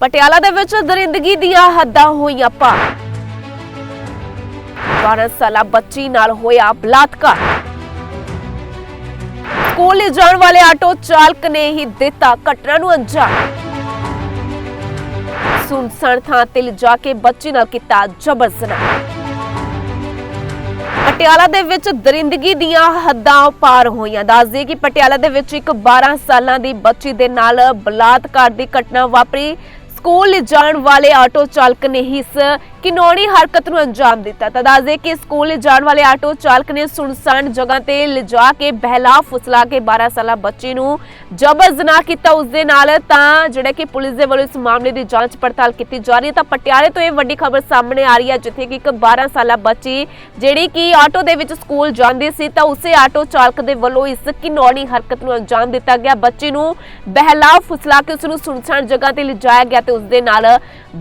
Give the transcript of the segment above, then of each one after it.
ਪਟਿਆਲਾ ਦੇ ਵਿੱਚ ਦਰਿੰਦਗੀ ਦੀਆਂ ਹੱਦਾਂ ਹੋਈਆਂ ਪਾਰ। 12 ਸਾਲਾ ਬੱਚੀ ਨਾਲ ਹੋਇਆ ਬਲਾਤਕਾਰ। ਸਕੂਲ ਲੈ ਜਾਣ ਵਾਲੇ ਆਟੋ ਚਾਲਕ ਨੇ ਹੀ ਦਿੱਤਾ ਘਟਨਾ ਨੂੰ ਅੰਜਾਮ। ਸੁਨਸਾਨ ਥਾਂ ਤੇ ਲਿਜਾ ਕੇ ਬੱਚੀ ਨਾਲ ਕੀਤਾ ਜਬਰ ਜਨਾਹ। ਪਟਿਆਲਾ ਦੇ ਵਿੱਚ ਦਰਿੰਦਗੀ ਦੀਆਂ ਹੱਦਾਂ ਪਾਰ ਹੋਈਆਂ। ਦੱਸਦੇ ਕਿ ਪਟਿਆਲਾ ਦੇ ਵਿੱਚ ਇੱਕ 12 ਸਾਲਾਂ ਦੀ ਬੱਚੀ ਦੇ ਨਾਲ ਬਲਾਤਕਾਰ ਦੀ ਘਟਨਾ ਵਾਪਰੀ। ਸਕੂਲ ਜਾਣ ਵਾਲੇ ਆਟੋ ਚਾਲਕ ਨੇ ਹੀ ਇਸ ਕਿਨੌਣੀ ਹਰਕਤ ਨੂੰ ਅੰਜਾਮ ਦਿੱਤਾ। ਤਾਂ ਦੱਸਦੇ ਕਿ ਸਕੂਲ ਲਿਜਾਣ ਵਾਲੇ ਆਟੋ ਚਾਲਕ ਨੇ ਸੁਨਸਾਨ ਜਗ੍ਹਾ ਤੇ ਲਿਜਾ ਕੇ ਬਹਿਲਾ, ਫੁਸਲਾ ਕੇ 12 ਸਾਲਾ ਬੱਚੀ ਨੂੰ ਜਬਰ ਜਨਾਹ ਕੀਤਾ। ਉਸ ਦੇ ਨਾਲ ਤਾਂ ਜਿਹੜਾ ਕਿ ਪੁਲਿਸ ਦੇ ਵੱਲੋਂ ਇਸ ਮਾਮਲੇ ਦੀ ਜਾਂਚ ਪੜਤਾਲ ਕੀਤੀ ਜਾ ਰਹੀ ਹੈ। ਤਾਂ ਪਟਿਆਲੇ ਤੋਂ ਇਹ ਵੱਡੀ ਖਬਰ ਸਾਹਮਣੇ ਆ ਰਹੀ ਹੈ, ਜਿੱਥੇ ਕਿ ਇੱਕ 12 ਸਾਲਾ ਬੱਚੀ ਜਿਹੜੀ ਕਿ ਆਟੋ ਦੇ ਵਿੱਚ ਸਕੂਲ ਜਾਂਦੀ ਸੀ, ਤਾਂ ਉਸੇ ਆਟੋ ਚਾਲਕ ਦੇ ਵੱਲੋਂ ਇਸ ਕਿਨੌਣੀ ਹਰਕਤ ਨੂੰ ਅੰਜਾਮ ਦਿੱਤਾ ਗਿਆ। ਬੱਚੇ ਨੂੰ ਬਹਿਲਾ, ਫੁਸਲਾ ਕੇ ਉਸ ਨੂੰ ਸੁਨਸਾਨ ਜਗ੍ਹਾ ਤੇ ਲਿਜਾਇਆ ਗਿਆ ਤੇ ਉਸ ਦੇ ਨਾਲ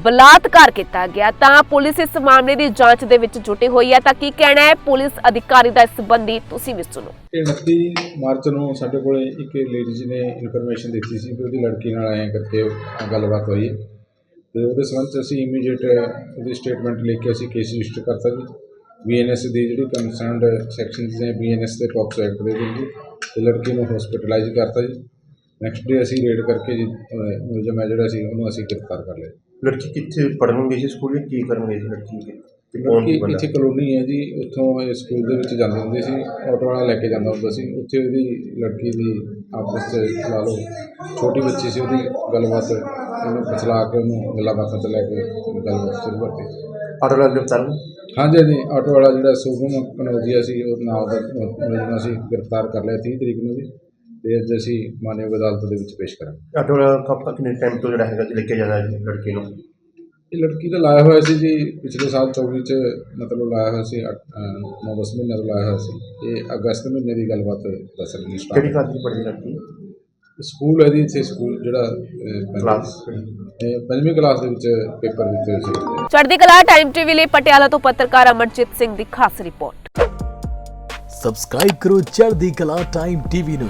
ਬਲਾਤਕਾਰ ਕੀਤਾ ਗਿਆ। ਤਾਂ ਪੁਲਿਸ ਇਸ ਮਾਮਲੇ ਦੀ ਜਾਂਚ ਦੇ ਵਿੱਚ ਜੁਟੀ ਹੋਈ ਹੈ ਤਾਂ ਕੀ ਕਹਿਣਾ ਹੈ? ਪੁਲਿਸ ਅਧਿਕਾਰੀ ਦਾ ਇਸ ਸੰਬੰਧੀ ਤੁਸੀਂ ਵੀ ਸੁਣੋ। ਇਹ 29 ਮਾਰਚ ਨੂੰ ਸਾਡੇ ਕੋਲੇ ਇੱਕ ਲੇਡੀਜ਼ ਨੇ ਇਨਫੋਰਮੇਸ਼ਨ ਦਿੱਤੀ ਸੀ ਕਿ ਉਹਦੀ ਲੜਕੀ ਨਾਲ ਆਏ ਕਰਕੇ ਗੱਲਬਾਤ ਹੋਈ ਹੈ। ਤੇ ਉਹਦੇ ਸੰਬੰਧ 'ਚ ਅਸੀਂ ਇਮੀਡੀਏਟ ਉਹਦੀ ਸਟੇਟਮੈਂਟ ਲੈ ਕੇ ਅਸੀਂ ਕੇਸ ਰਜਿਸਟਰ ਕਰਤਾ ਜੀ। ਬੀਐਨਐਸ ਦੀ ਜਿਹੜੀ ਕੰਸਰਨਡ ਸੈਕਸ਼ਨਸ ਨੇ ਬੀਐਨਐਸ ਦੇ ਪੌਕਸੋ ਐਕਟ ਦੇ ਜੀ ਤੇ ਲੜਕੀ ਨੂੰ ਹਸਪੀਟਲਾਈਜ਼ ਕਰਤਾ ਜੀ। ਨੈਕਸਟ ਡੇ ਅਸੀਂ ਰੇਡ ਕਰਕੇ ਜੀ ਅਹ, ਮੁਲਜ਼ਮ ਹੈ ਜਿਹੜਾ ਸੀ ਉਹਨੂੰ ਅਸੀਂ ਗ੍ਰਿਫਤਾਰ ਕਰ ਲਿਆ ਲੜਕੀ ਕਿੱਥੇ ਪੜ੍ਹਨ ਗਈ ਸੀ ਸਕੂਲ ਵਿੱਚ ਕੀ ਕਰਨ ਗਈ ਸੀ ਲੜਕੀ? ਤੇ ਕੌਣ ਸੀ ਬੰਦਾ? ਇੱਥੇ ਕਲੋਨੀ ਹੈ ਜੀ ਉੱਥੋਂ ਇਹ ਸਕੂਲ ਦੇ ਵਿੱਚ ਜਾਂਦੀ ਹੁੰਦੀ ਸੀ ਆਟੋ ਵਾਲਾ ਲੈ ਕੇ ਜਾਂਦਾ ਹੁੰਦਾ ਸੀ। ਉੱਥੇ ਉਹਦੀ ਲੜਕੀ ਦੀ ਆਪਸ 'ਚ ਲਾ ਲਓ ਛੋਟੀ ਬੱਚੀ ਸੀ ਉਹਦੀ ਗੱਲਬਾਤ ਉਹਨੂੰ ਫਸਲਾ ਕੇ ਉਹਨੂੰ ਗੱਲਾਂ ਬਾਤਾਂ 'ਚ ਲੈ ਕੇ ਗੱਲਬਾਤ ਸ਼ੁਰੂ ਕਰਤੀ। ਆਟੋ ਵਾਲਾ ਗ੍ਰਿਫਤਾਰ ਨੂੰ ਹਾਂਜੀ ਹਾਂਜੀ ਆਟੋ ਵਾਲਾ ਜਿਹੜਾ ਸੁਭਮ ਕਨੌਜੀਆ ਸੀ ਉਹ ਨਾਲ ਦਾ ਮੁਲਜ਼ਮ ਅਸੀਂ ਗ੍ਰਿਫਤਾਰ ਕਰ ਲਿਆ 30 ਤਰੀਕ ਨੂੰ ਜੀ। ਤੇ ਅੱਜ ਅਸੀਂ ਮਾਨਯੋਗ ਅਦਾਲਤ ਦੇ ਵਿੱਚ ਪੇਸ਼ ਕਰਾਂਗੇ। ਆਟੋ ਵਾਲਾ ਕਾਫੀ ਕਿੰਨੇ ਟਾਈਮ ਤੋਂ ਜਿਹੜਾ ਹੈਗਾ ਜੀ ਲੈ ਕੇ ਜਾਂਦਾ ਹੈ ਲੜਕੀ ਨੂੰ? ਇਹ ਲੜਕੀ ਦਾ ਲਾਇਆ ਹੋਇਆ ਸੀ ਜੀ ਪਿਛਲੇ ਸਾਲ 24 ਚ ਮਤਲਬ ਲਾਇਆ ਹੋਇਆ ਸੀ 9-10 ਮਹੀਨੇ ਤੋਂ ਲਾਇਆ ਹੋਇਆ ਸੀ। ਇਹ ਅਗਸਤ ਮਹੀਨੇ ਦੀ ਗੱਲਬਾਤ ਦੱਸ ਰਹੀ ਕਿਹੜੀ ਸਟਾਰਟ ਕਲਾਸ ਦੀ ਪੜ੍ਹਦੀ ਲੜਕੀ ਸਕੂਲ ਹੈ ਜੀ ਇੱਥੇ ਸਕੂਲ ਜਿਹੜਾ ਕਲਾਸ ਪੰਜਵੀਂ ਕਲਾਸ ਦੇ ਵਿੱਚ ਪੇਪਰ ਦਿੱਤੇ ਸੀ। ਚੜ੍ਹਦੀ ਕਲਾ ਟਾਈਮ ਟੀਵੀ ਲਈ ਪਟਿਆਲਾ ਤੋਂ ਪੱਤਰਕਾਰ ਅਮਰਜੀਤ ਸਿੰਘ ਦੀ ਖਾਸ ਰਿਪੋਰਟ। ਸਬਸਕ੍ਰਾਈਬ ਕਰੋ ਚੜ੍ਹਦੀ ਕਲਾ ਟਾਈਮ ਟੀਵੀ ਨੂੰ।